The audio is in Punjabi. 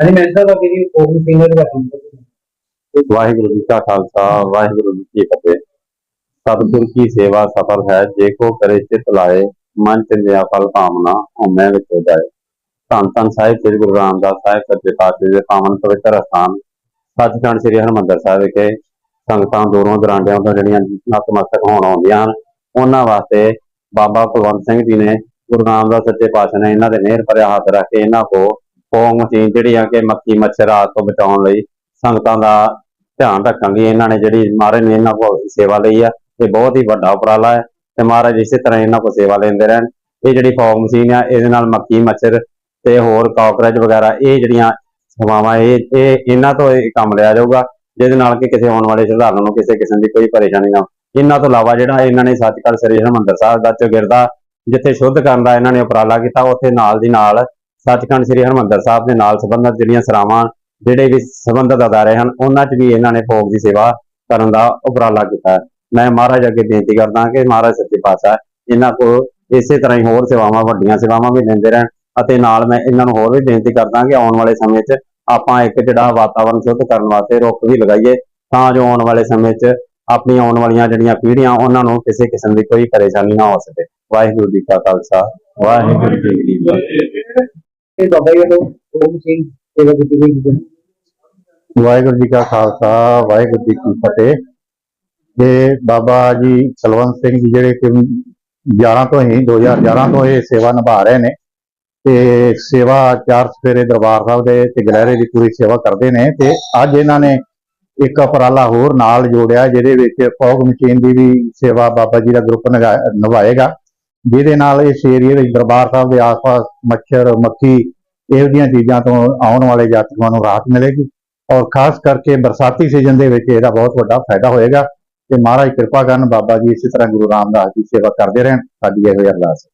ਹਾਂਜੀ ਮੈਂ ਸਾਹਿਬ ਦਾ ਵਾਹਿਗੁਰੂ ਜੀ ਕਾ ਖਾਲਸਾ ਵਾਹਿਗੁਰੂ ਜੀ ਕੀ ਫਤਿਹ। ਸਤਿਗੁਰ ਕੀ ਸੇਵਾ ਸਫਲ ਹੈ। ਜੇ ਕੋ ਕਰੇ ਚਿਤ ਲਾਏ ਮਨ ਚੰਦਿਆ ਫਲ ਭਾਵਨਾ ਹਉਮੈ ਵਿੱਚ ਹੋ ਜਾਏ ਧੰਨ ਧੰਨ ਸਾਹਿਬ ਸ੍ਰੀ ਗੁਰੂ ਰਾਮਦਾਸ ਸਾਹਿਬ ਸੱਚੇ ਪਾਤਸ਼ਾਹ ਦੇ ਪਾਵਨ ਪਵਿੱਤਰ ਅਸਥਾਨ। ਸੱਚਖੰਡ ਸ੍ਰੀ ਹਰਿਮੰਦਰ ਸਾਹਿਬ ਵਿਖੇ ਸੰਗਤਾਂ ਦੂਰੋਂ ਦਰਾਂਡਿਆਂ ਤੋਂ ਜਿਹੜੀਆਂ ਨਤਮਸਤਕ ਹੋਣ ਆਉਂਦੀਆਂ ਹਨ ਉਹਨਾਂ ਵਾਸਤੇ ਬਾਬਾ ਕੁਲਵੰਤ ਸਿੰਘ ਜੀ ਨੇ ਗੁਰੂ ਰਾਮਦਾਸ ਸੱਚੇ ਪਾਤਸ਼ਾਹ ਨੇ ਇਹਨਾਂ ਦੇ ਮਿਹਰ ਭਰਿਆ ਹੱਥ ਰੱਖ ਕੇ ਇਹਨਾਂ ਕੋ ਪੌਂਗ ਮਸ਼ੀਨ ਜਿਹੜੀ ਆ ਕਿ ਮੱਖੀ ਮੱਛਰ ਆਦਿ ਤੋਂ ਬਚਾਉਣ ਲਈ ਸੰਗਤਾਂ ਦਾ ਧਿਆਨ ਰੱਖਣ ਲਈ ਇਹਨਾਂ ਨੇ ਜਿਹੜੀ ਮਹਾਰਾਜ ਨੇ ਇਹਨਾਂ ਕੋਲ ਸੇਵਾ ਲਈ ਆ, ਇਹ ਬਹੁਤ ਹੀ ਵੱਡਾ ਉਪਰਾਲਾ ਹੈ ਤੇ ਮਹਾਰਾਜ ਇਸੇ ਤਰ੍ਹਾਂ ਇਹਨਾਂ ਕੋਲ ਸੇਵਾ ਲੈਂਦੇ ਰਹਿਣ ਇਹ ਜਿਹੜੀ ਫੌਗ ਮਸ਼ੀਨ ਆ ਇਹਦੇ ਨਾਲ ਮੱਖੀ ਮੱਛਰ ਤੇ ਹੋਰ ਕਾਕਰੋਚ ਵਗੈਰਾ, ਇਹ ਜਿਹੜੀਆਂ ਸੇਵਾਵਾਂ, ਇਹ ਇਹ ਇਹਨਾਂ ਤੋਂ ਇਹ ਕੰਮ ਲਿਆ ਜਾਊਗਾ, ਜਿਹਦੇ ਨਾਲ ਕਿ ਕਿਸੇ ਆਉਣ ਵਾਲੇ ਸ਼ਰਧਾਲੂ ਨੂੰ ਕਿਸੇ ਕਿਸਮ ਦੀ ਕੋਈ ਪਰੇਸ਼ਾਨੀ ਨਾ ਹੋ। ਇਹਨਾਂ ਤੋਂ ਇਲਾਵਾ ਜਿਹੜਾ ਇਹਨਾਂ ਨੇ ਸੱਚਖੰਡ ਸ੍ਰੀ ਹਰਿਮੰਦਰ ਸਾਹਿਬ ਦਾ ਚੌਗਿਰਦਾ ਜਿੱਥੇ ਸ਼ੁੱਧ ਕਰਨ ਦਾ ਇਹਨਾਂ ਨੇ ਉਪਰਾਲਾ ਕੀਤਾ, ਉੱਥੇ ਨਾਲ ਦੀ ਨਾਲ ਸੱਚਖੰਡ ਸ੍ਰੀ ਹਰਿਮੰਦਰ ਸਾਹਿਬ ਦੇ ਨਾਲ ਸੰਬੰਧਿਤ ਜਿਹੜੀਆਂ ਸਰਾਵਾਂ ਜਿਹੜੇ ਵੀ ਸੰਬੰਧਤ ਅਦਾਰੇ ਹਨ, ਉਹਨਾਂ 'ਚ ਵੀ ਇਹਨਾਂ ਨੇ ਭੋਗ ਦੀ ਸੇਵਾ ਕਰਨ ਦਾ ਉਪਰਾਲਾ ਕੀਤਾ। ਮੈਂ ਮਹਾਰਾਜ ਅੱਗੇ ਬੇਨਤੀ ਕਰਦਾ ਕਿ ਮਹਾਰਾਜ ਸੱਚੇ ਪਾਤਸ਼ਾਹ, ਇਹਨਾਂ ਕੋਲ ਇਸੇ ਤਰ੍ਹਾਂ ਹੀ ਹੋਰ ਸੇਵਾਵਾਂ, ਵੱਡੀਆਂ ਸੇਵਾਵਾਂ ਵੀ ਲੈਂਦੇ ਰਹਿਣ ਅਤੇ ਨਾਲ ਮੈਂ ਇਹਨਾਂ ਨੂੰ ਹੋਰ ਵੀ ਬੇਨਤੀ ਕਰਦਾ ਕਿ ਆਉਣ ਵਾਲੇ ਸਮੇਂ 'ਚ ਆਪਾਂ ਇੱਕ ਜਿਹੜਾ ਵਾਤਾਵਰਣ ਸ਼ੁੱਧ ਕਰਨ ਵਾਸਤੇ ਰੁੱਖ ਵੀ ਲਗਾਈਏ, ਤਾਂ ਜੋ ਆਉਣ ਵਾਲੇ ਸਮੇਂ 'ਚ ਆਪਣੀ ਆਉਣ ਵਾਲੀਆਂ ਜਿਹੜੀਆਂ ਪੀੜ੍ਹੀਆਂ, ਉਹਨਾਂ ਨੂੰ ਕਿਸੇ ਕਿਸਮ ਦੀ ਕੋਈ ਪਰੇਸ਼ਾਨੀ ਨਾ ਹੋ ਸਕੇ। ਵਾਹਿਗੁਰੂ ਜੀ ਕਾ ਖਾਲਸਾ ਵਾਹਿਗੁਰੂ ਜੀ ਕੀ ਫਤਿਹ। ਇਹ ਬਾਬਾ ਜੀ ਕੋਲ ਸਿੰਘ ਸੇਵਾ ਕੀਤੀ ਗਈ ਜੀ ਵਾਹਿਗੁਰੂ ਜੀ ਕਾ ਖਾਲਸਾ ਵਾਹਿਗੁਰੂ ਜੀ ਕੀ ਫਤਿਹ। ਇਹ ਬਾਬਾ ਜੀ ਸਲਵੰਤ ਸਿੰਘ ਜੀ ਜਿਹੜੇ ਕਿ 11 ਤੋਂ ਹੀ 2011 ਤੋਂ ਇਹ ਸੇਵਾ ਨਿਭਾ ਰਹੇ ਨੇ। ਤੇ ਸੇਵਾ ਚਾਰ ਸਫੇਰੇ ਦਰਬਾਰ ਸਾਹਿਬ ਦੇ ਤੇ ਗਲਹਿਰੇ ਦੀ ਪੂਰੀ ਸੇਵਾ ਕਰਦੇ ਨੇ ਤੇ ਅੱਜ ਇਹਨਾਂ ਨੇ ਇੱਕ ਉਪਰਾਲਾ ਹੋਰ ਨਾਲ ਜੋੜਿਆ ਜਿਹਦੇ ਵਿੱਚ ਫੌਗ ਮਸ਼ੀਨ ਦੀ ਵੀ ਸੇਵਾ ਬਾਬਾ ਜੀ ਦਾ ਗਰੁੱਪ ਨਿਭਾ- ਨਿਭਾਏਗਾ। ਜਿਹਦੇ ਨਾਲ ਇਸ ਏਰੀਏ ਵਿੱਚ ਦਰਬਾਰ ਸਾਹਿਬ ਦੇ ਆਸ-ਪਾਸ ਮੱਛਰ, ਮੱਖੀ ਇਹੋ ਜਿਹੀਆਂ ਚੀਜ਼ਾਂ ਤੋਂ ਆਉਣ ਵਾਲੇ ਯਾਤਰੀਆਂ ਨੂੰ ਰਾਹਤ ਮਿਲੇਗੀ ਔਰ ਖਾਸ ਕਰਕੇ ਬਰਸਾਤੀ ਸੀਜ਼ਨ ਦੇ ਵਿੱਚ ਇਹਦਾ ਬਹੁਤ ਵੱਡਾ ਫਾਇਦਾ ਹੋਏਗਾ। ਤੇ ਮਹਾਰਾਜ ਕਿਰਪਾ ਕਰਨ ਬਾਬਾ ਜੀ ਇਸੇ ਤਰ੍ਹਾਂ ਗੁਰੂ ਰਾਮਦਾਸ ਦੀ ਸੇਵਾ ਕਰਦੇ ਰਹਿਣ। ਸਾਡੀ ਇਹੋ ਹੀ ਅਰਦਾਸ ਹੈ।